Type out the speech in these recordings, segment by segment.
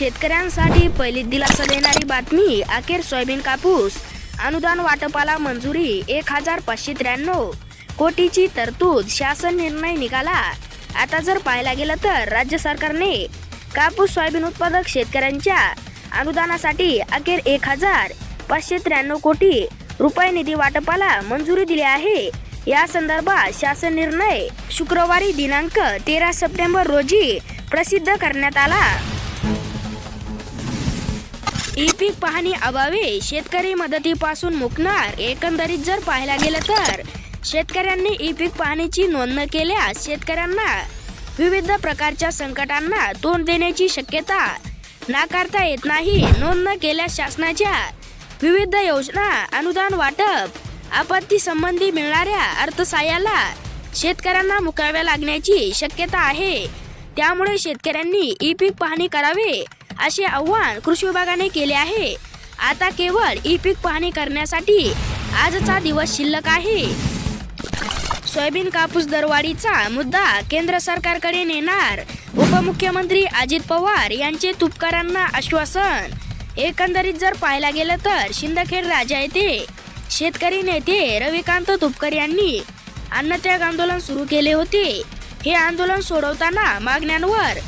शेतकऱ्यांसाठी पहिली दिलासा देणारी बातमी अखेर सोयाबीन कापूस. अनुदान वाटपाला मंजुरी एक हजार पाचशे त्र्याण्णव. कोटीची तरतूद शासन निर्णय निघाला. आता जर पाहायला गेलं तर राज्य सरकारने कापूस सोयाबीन उत्पादक शेतकऱ्यांच्या अनुदानासाठी अखेर एक हजार पाचशे त्र्याण्णव कोटी रुपये निधी वाटपाला मंजुरी दिली आहे. या संदर्भात शासन निर्णय शुक्रवारी दिनांक तेरा सप्टेंबर रोजी प्रसिद्ध करण्यात आला. ई पीक पाहणी अभावी शेतकरी मदतीपासून मुकणार एकंदरीत जर पाहायला गेलं तर. शेतकऱ्यांनी ई पीक पाहणीची नोंद न केल्यास शेतकऱ्यांना विविध प्रकारच्या संकटांना तोंड देण्याची शक्यता नाकारता येत नाही. नोंद न केल्यास शासनाच्या विविध योजना अनुदान वाटप आपत्ती संबंधी मिळणाऱ्या अर्थसहाय्याला शेतकऱ्यांना मुकाव्या लागण्याची शक्यता आहे. त्यामुळे शेतकऱ्यांनी ई पीक पाहणी करावे. असे आव्हान कृषी विभागाने केले आहे. आता केवळ ई पीक पाहणी करण्यासाठी आजचा दिवस शिल्लक आहे. सोयाबीन कापूस दरवाढीचा मुद्दा केंद्र सरकारकडे नेणार उपमुख्यमंत्री अजित पवार यांचे तुपकरांना आश्वासन. एकंदरीत जर पाहायला गेलं तर शिंदखेड राजा येथे शेतकरी नेते रविकांत तुपकर यांनी अन्नत्याग आंदोलन सुरू केले होते. हे आंदोलन सोडवताना मागण्यांवर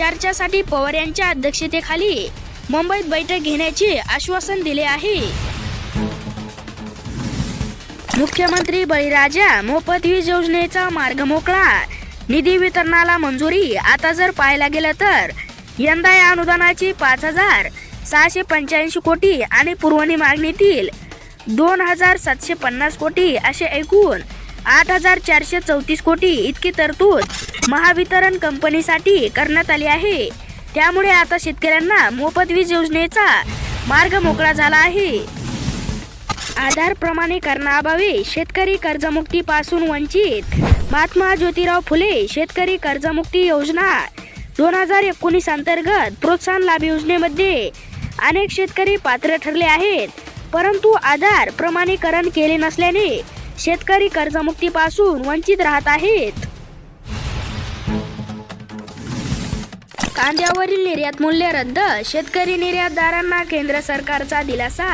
चर्चासाठी पवार यांच्या अध्यक्षतेखाली मुंबईत बैठक घेण्याचे आश्वासन दिले आहे. मुख्यमंत्री बळीराजा मोफत वीज योजनेचा मार्ग मोकळा निधी वितरणाला मंजुरी आता जर पाहायला गेलं तर यंदा या अनुदानाची पाच हजार सहाशे पंच्याऐंशी कोटी आणि पुरवणी मागणीतील दोन हजार सातशे पन्नास कोटी असे एकूण आठ हजार चारशे चौतीस कोटी इतकी तरतूद महावितरण कंपनीसाठी करण्यात आली आहे. त्यामुळे आता शेतकऱ्यांना मोफत वीज योजनेचा मार्ग मोकळा झाला आहे. आधार प्रमाणीकरणाअभावी शेतकरी कर्जमुक्तीपासून वंचित महात्मा ज्योतिराव फुले शेतकरी कर्जमुक्ती योजना दोन हजार एकोणीस अंतर्गत प्रोत्साहन लाभ योजनेमध्ये अनेक शेतकरी पात्र ठरले आहेत. परंतु आधार प्रमाणीकरण केले नसल्याने शेतकरी कर्जमुक्तीपासून वंचित राहत आहेत. कांद्यावरील निर्यात मूल्य रद्द शेतकरी निर्यातदारांना केंद्र सरकारचा दिलासा.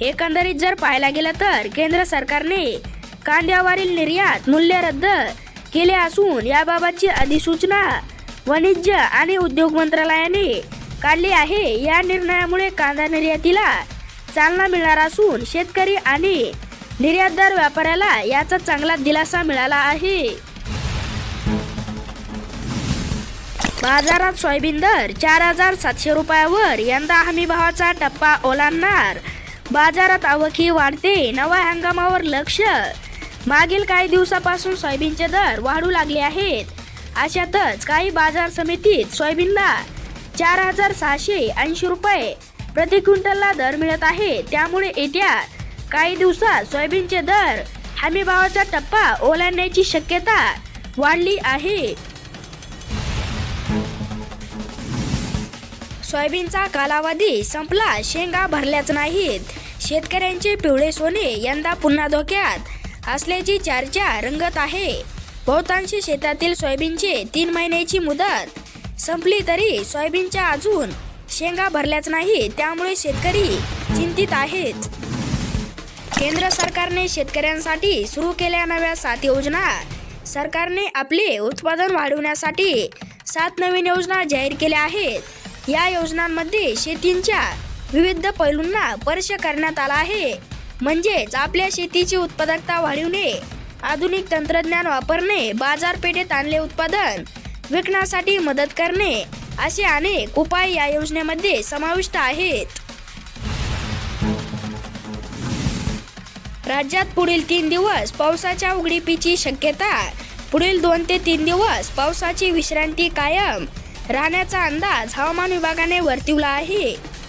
एकंदरीत जर पाहायला गेलं तर केंद्र सरकारने कांद्यावरील निर्यात मूल्य रद्द केले असून याबाबतची अधिसूचना वाणिज्य आणि उद्योग मंत्रालयाने काढली आहे. या निर्णयामुळे कांदा निर्यातीला चालना मिळणार असून शेतकरी आणि निर्यातदार व्यापाऱ्याला याचा चांगला दिलासा मिळाला आहे. बाजारात सोयाबीन दर चार हजार सातशे रुपयावर. यंदा हमी भावाचा टप्पा ओलांडणार. बाजारात आवक ही वाढते नव्या हंगामावर लक्ष. मागील काही दिवसापासून सोयाबीनचे दर वाढू लागले आहेत. अशातच काही बाजार समितीत सोयाबीनला चार हजार सहाशे ऐंशी रुपये प्रति क्विंटलला दर मिळत आहे. त्यामुळे येत्या काही दिवसात सोयाबीनचे दर हमी भावाचा टप्पा ओलांडण्याची शक्यता वाढली आहे. सोयाबीनचा कालावधी संपला शेंगा भरल्याच नाहीत. शेतकऱ्यांचे पिवळे सोने यंदा पुन्हा धोक्यात असल्याची चर्चा रंगत आहे. बहुतांशी शेतातील सोयाबीनचे तीन महिन्याची मुदत संपली तरी सोयाबीनच्या अजून शेंगा भरल्याच नाही त्यामुळे शेतकरी चिंतित आहेत. केंद्र सरकारने शेतकऱ्यांसाठी सुरू केल्या नव्या सात योजना. सरकारने आपले उत्पादन वाढवण्यासाठी सात नवीन योजना जाहीर केल्या आहेत. या योजनांमध्ये शेतींच्या विविध पैलूंना स्पर्श करण्यात आला आहे. म्हणजेच आपल्या शेतीची उत्पादकता वाढविणे आधुनिक तंत्रज्ञान वापरणे बाजारपेठेत आणले उत्पादन विकण्यासाठी मदत करणे असे अनेक उपाय या योजनेमध्ये समाविष्ट आहेत. राज्यात पुढील तीन दिवस पावसाच्या उघडीपीची शक्यता. पुढील दोन ते तीन दिवस पावसाची विश्रांती कायम. राहण्याचा अंदाज हवामान विभागाने वर्तवला आहे.